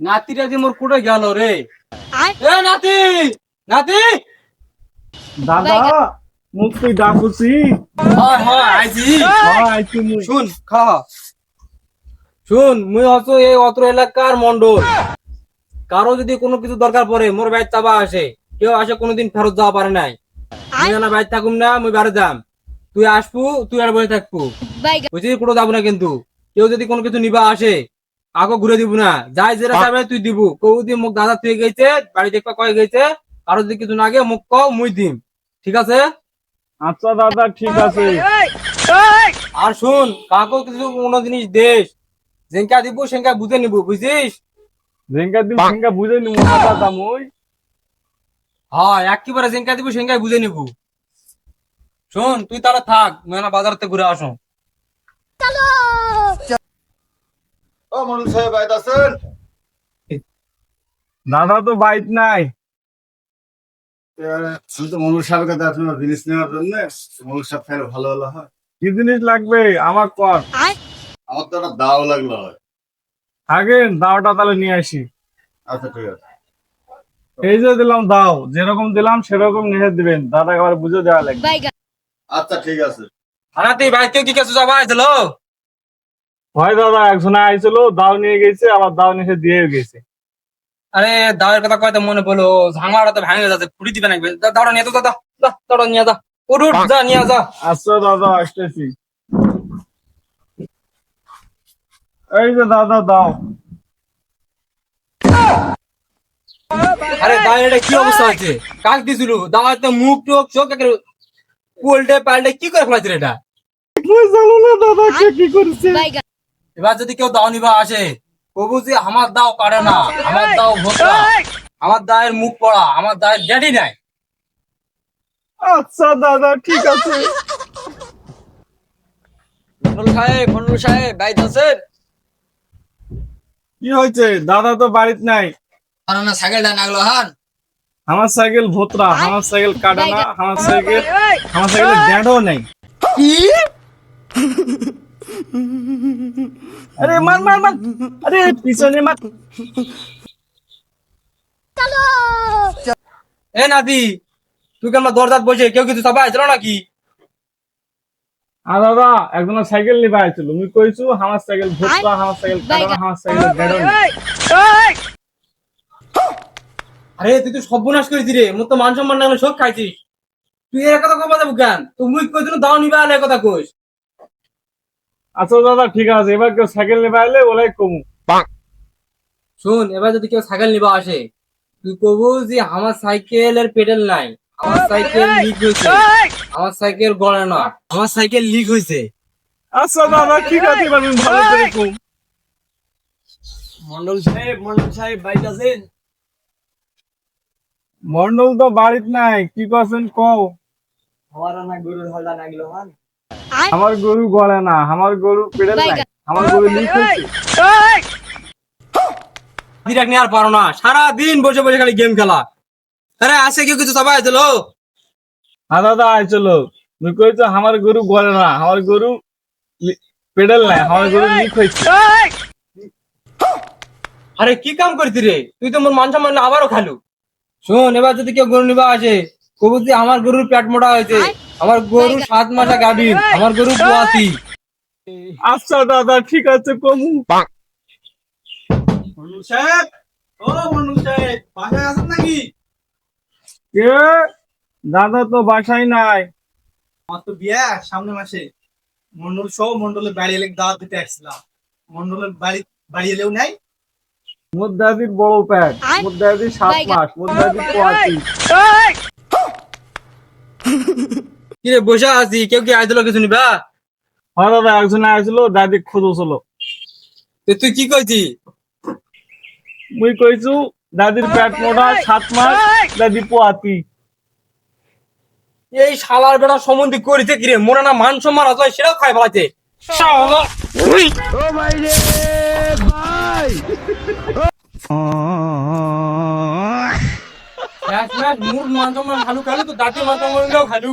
নাতিটা যে মোর কুটে গেল রে। এ নাতি নাতি। দাদা মুখ তুই ডাকুছি। হয় হয় আইছি। হ্যাঁ আইছি মুই। শুন খা। শুন মুই অত এই অত্র এলাকার মন্ডল কারও যদি কোনো কিছু দরকার পড়ে মোর বাইর চাবা আসে। কেউ আসে কোনোদিন ফেরত যাওয়া পারে নাই। না বাইর থাকুম না মুই বাড়ি যাম। তুই আসবু তুই আর বসে থাকবু বুঝলি কোনো যাব না কিন্তু। কেউ যদি কোনো কিছু নিবা আসে কাকো ঘুরে দিব না। যাই যেটা চাবে তুই দিব। কেউ যদি মুখ দাদা তুই গেছে বাড়ি দেখবা কয়ে গেছে কারও যদি কিছু না গে মুখ কও মুই দিম। ঠিক আছে? আচ্ছা দাদা ঠিক আছে। আর শুন কাকো কিছু কোনো জিনিস দেশ যেঙ্কা দিব সেঙ্কা বুঝে নিব বুঝিস? জেঙ্গা দিব জেঙ্গা বুঝে নিব না দাদা মুই। হ্যাঁ একেবারে যেঙ্কা দিব সেঙ্কাই বুঝে নিব। শোন তুই তারা থাক মুই না বাজার ঘুরে আসো ও মনুল সাহেব বাইত আছেন? দাদা তো বাইট নাই। আমি তো মনুল সাহেবের কাছে আসলাম জিনিস নেওয়ার জন্য মনুল সাহেব ফের ভালো ভালো হয়? কি জিনিস লাগবে? আমার কর। আমার তো একটা দাও লাগল হয়। আগে দাওটা তাহলে নিয়ে আসি। আচ্ছা ঠিক আছে। এই যে দিলাম দাও যেরকম দিলাম সেরকম নিয়ে দিবেন। দাদা আবার বুঝে দেওয়া লাগবে। আচ্ছা ঠিক আছে। কি কিছু যাবা আইছিল হয় দাদা একজনে আইছিল দাও নিয়ে গেছে আবার দাও নিয়ে এসে দিয়ে গেছে। আরে দাওয়ার কথা কয়তো মনে পড়ল ঝাঙ্গাটা তো ভাঙে যাচ্ছে ফুটি দিবে নাকি? দাওড়া নিয়ে তো দাদা দাওড়া নিয়ে যা উঠ উঠ, যা নিয়ে যা। আচ্ছা দাদা আসতেছি। এই যে দাদা দাও। আরে দাওয়ার এটা কি অবস্থা আছে কাক দিছিল? দাওয়ার তো মুখ টুক চোখ উল্টে পাল্টে কি করে ফেলাইছিল এটা? জানো না দাদা কে কি করছে। এবার যদি কেউ দাও নিবা আসে কবু যে আমার দাও কাটে না আমার দাও ভোটা আমার দায়ের মুখ পড়া আমার দায়ের ড্যাডি নাই। আচ্ছা দাদা ঠিক আছে। মন্ডল সাহেব মন্ডল সাহেব বাইত আছেন? কি হয়েছে? দাদা তো বাড়িতে নাই। আর না সাইকেলটা নাগলো হান। আমার সাইকেল ভোতরা আমার সাইকেল কাটে না আমার সাইকেল আমার সাইকেলের ড্যাডও নেই। আরে মার মার মার। আরে পিছনে মার। চলো। এ নাতি তুই কেমন দরজাত বসে? কেউ কিছু সবাই আসলো নাকি? আর দাদা একজন সাইকেল নিবে আইছিল। মুই কইছু আমার সাইকেল ভোতরা আমার সাইকেল কাটে না আমার সাইকেলের ড্যাডও নেই আরে তুই তো সর্বনাশ করেছি রে। মোর তো মান সম্মান নামে শোক খাইছিস। তুই এর কথা কবা যাব কেন? তুই মুই কই দিন দাও নিবা আলে কথা কইস। আচ্ছা দাদা ঠিক আছে। এবার কেউ সাইকেল নিবে আইলে ওলাই কমু। শুন এবার যদি কেউ সাইকেল নিবা আসে তুই কবু যে আমার সাইকেলের পেডেল নাই। আমার সাইকেল লিক হয়েছে। আমার সাইকেল গড়ে না। আমার সাইকেল লিক হয়েছে। আচ্ছা দাদা ঠিক আছে এবার আমি ভালো করে কম। মন্ডল সাহেব মন্ডল সাহেব বাইক আছেন? মন্ডল তো বাড়িতে নাই কি করছেন কও? আমার না গরুর হল্লা নাগলো হান আমার গরু গলে না আমার গরু পেডেল নাই আমার গরু লিক বিরাট নিয়ে আর পারো না। সারা দিন বসে বসে খালি গেম খেলা। আরে আসে কেউ কিছু? সবাই দিল হ্যাঁ দাদা আয় চলো মুই কইছো আমার গরু গলে না আমার গরু পেডেল নাই আমার গরু লিক হয়েছে আরে কি কাম করতি রে? তুই তো মোর মান সম্মান আবারও খালু। শোন এবার যদি কেউ গরু নিবা আসে কবু যে আমার গরুর পেট মোটা হয়েছে। আমার গরু সাত মাসা গাভীর আমার গরু বুয়াতি আচ্ছা দাদা ঠিক আছে কমু। সাহেব ও সাহেব বাসায় আছেন নাকি? কে দাদা তো বাসায় নাই। আমার তো বিয়ে সামনে মাসে। মন্ডল সহ মন্ডলের বাড়ি এলে দাওয়াত দিতে আসছিলাম। মন্ডলের বাড়ি বাড়ি এলেও নাই? মোর দাদির বড় প্যাট মোর দাদির সাত মাস মোর দাদির পোয়াতি কি রে বসে আছি কেউ কি আইদিল কিছু নিবা? হ্যাঁ দাদা একজন আসলো দাদি খুঁজছিল। তো তুই কি কইছি? মুই কইছু দাদির পেট মোটা সাত মাস দাদি পোয়াতি এই শালার বেড়া সম্বন্ধে করিতে কি রে মোরা না মান সম্মান আছে সেটাও খাই ফেলাছে শালা। ম্যাচ মুর মান সম্মান খালু খালু তো দাঁতের মান সম্মান খালু।